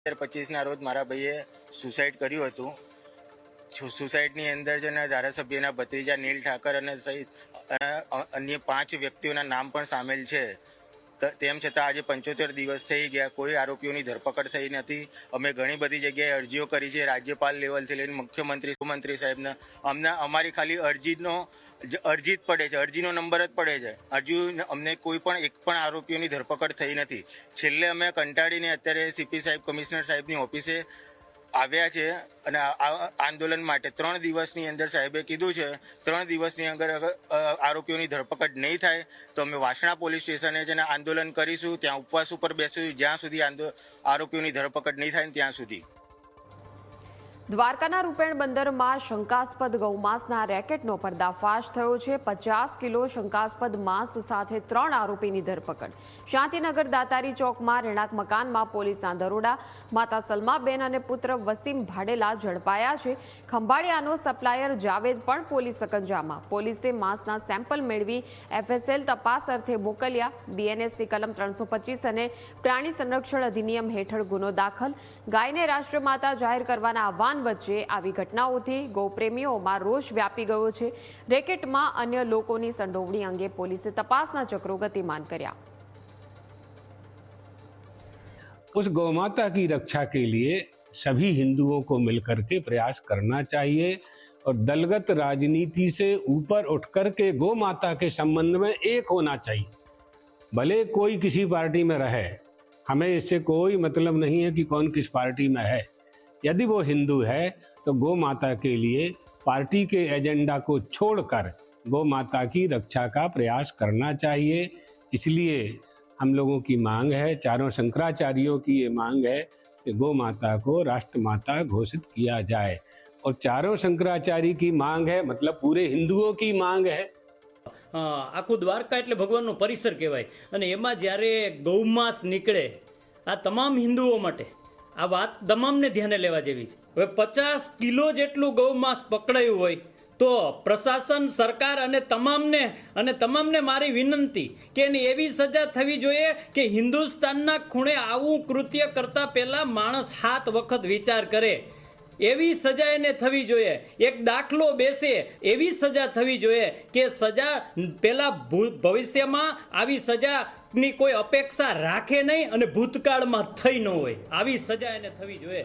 હજાર પચીસના રોજ મારા ભાઈએ સુસાઇડ કર્યું હતું. સુસાઇડની અંદર છે ને ધારાસભ્યના ભત્રીજા નીલ ઠાકર અને સહિત અન્ય પાંચ વ્યક્તિઓના નામ પણ સામેલ છે. તેમ છતાં આજે પંચોતેર દિવસ થઈ ગયા. કોઈ આરોપીઓની ધરપકડ થઈ નથી. અમે ઘણી બધી જગ્યાએ અરજીઓ કરી છે. રાજ્યપાલ લેવલથી લઈને મુખ્યમંત્રી ગૃહમંત્રી સાહેબને. અમને, અમારી ખાલી અરજીનો અરજી જ પડે છે. અરજીનો નંબર જ પડે છે. હજુ અમને કોઈ પણ, એક પણ આરોપીઓની ધરપકડ થઈ નથી. છેલ્લે અમે કંટાળીને અત્યારે સીપી સાહેબ, કમિશનર સાહેબની ઓફિસે આવ્યા છે અને આ- આંદોલન માટે ત્રણ દિવસની અંદર સાહેબે કીધું છે, ત્રણ દિવસની અંદર આરોપીઓની ધરપકડ નહીં થાય તો અમે વાસણા પોલીસ સ્ટેશને છે ને આંદોલન કરીશું, ત્યાં ઉપવાસ ઉપર બેસીશું, જ્યાં સુધી આરોપીઓની ધરપકડ નહીં થાય ત્યાં સુધી. દ્વારકાના રૂપેણ બંદરમાં શંકાસ્પદ ગૌમાંસના રેકેટનો પર્દાફાશ થયો છે. પચાસ કિલો શંકાસ્પદ માંસ સાથે ત્રણ આરોપીની ધરપકડ. શાંતિનગર દાતારી ચોકમાં રહેણાંક મકાનમાં પોલીસના દરોડા. માતા સલમાબેન અને પુત્ર વસીમ ભાડેલા ઝડપાયા છે. ખંભાળિયાનો સપ્લાયર જાવેદ પણ પોલીસ સકંજામાં. પોલીસે માંસના સેમ્પલ મેળવી એફએસએલ તપાસ અર્થે મોકલ્યા. બીએનએસની કલમ ત્રણસો અને પ્રાણી સંરક્ષણ અધિનિયમ હેઠળ ગુનો દાખલ. ગાયને રાષ્ટ્રમાતા જાહેર કરવાના આહવાન વચ્ચે આવી ઘટનાઓથી ગૌપ્રેમીઓમાં રોષ વ્યાપી ગયો છે રેકેટમાં અન્ય લોકોની સંડોવણી અંગે પોલીસે તપાસના ચક્રો ગતિમાન કર્યા उस गौमाता की रक्षा के लिए सभी हिंदुओं को मिलकर के प्रयास करना चाहिए और दलगत राजनीति से ऊपर उठ कर के गौ माता के संबंध में एक होना चाहिए भले कोई किसी पार्टी में रहे हमें इससे कोई मतलब नहीं है कि कौन किस पार्टी में है यदि वो हिंदू है तो गौ माता के लिए पार्टी के एजेंडा को छोड़कर गौ माता की रक्षा का प्रयास करना चाहिए इसलिए हम लोगों की मांग है चारों शंकराचार्यों की ये मांग है कि गौ माता को राष्ट्र माता घोषित किया जाए और चारों शंकराचार्य की मांग है मतलब पूरे हिंदुओं की मांग है અ, આખું દ્વારકા એટલે ભગવાનનો પરિસર કહેવાય અને એમાં જ્યારે ગૌમાંસ નીકળે આ તમામ હિન્દુઓ માટે આ વાત તમામને ધ્યાને લેવા જેવી છે. હવે પચાસ કિલો જેટલું ગૌમાંસ પકડાયું હોય તો પ્રશાસન, સરકાર અને તમામને અને તમામને મારી વિનંતી કે એની એવી સજા થવી જોઈએ કે હિન્દુસ્તાનના ખૂણે આવું કૃત્ય કરતા પહેલાં માણસ સાત વખત વિચાર કરે. એવી સજા એને થવી જોઈએ. એક દાખલો બેસે, એવી સજા થવી જોઈએ કે સજા ભૂ- ભવિષ્યમાં આવી સજાની કોઈ અપેક્ષા રાખે નહીં અને ભૂતકાળમાં થઈ ન હોય. આવી સજા એને થવી જોઈએ.